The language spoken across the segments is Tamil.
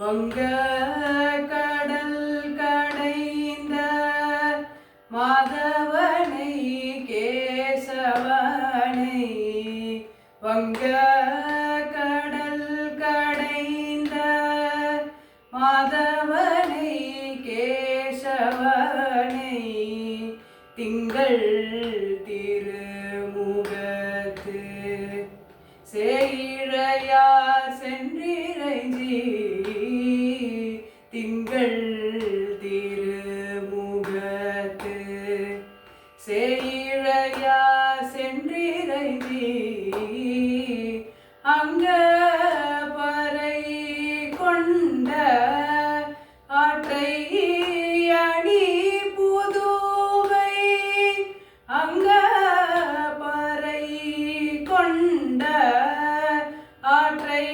வங்க கடல் கடைந்த மாதவனை கேசவனை. வங்க கடல் கடைந்த மாதவனை கேசவனை. திங்கள் திருமுகத்து சேயிழையார் சென்றிரைஞ்சி சேயிழையார் சென்றிரைதி அங்க பறை கொண்ட ஆற்றை அணி புதுவை அங்க பறை கொண்ட ஆற்றை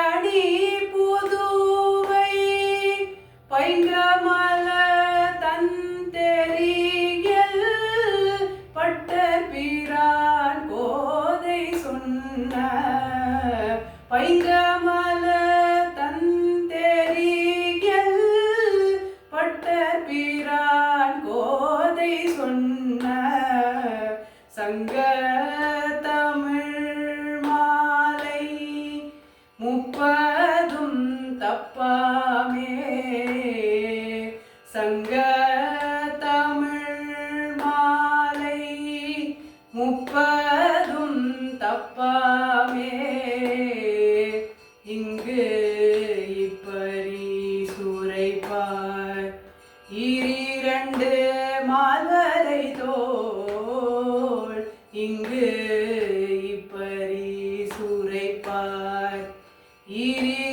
அணி புதுவை பைங்கமல பிரான் கோதை சொன்ன சங்க தமிழ் மாலை முப்பதும் தப்பாமே. சங்க தமிழ் மாலை முப்பதும் தப்பாமே. செய்தோள் இங்கு இப்பரி சுரைப்பார் இரு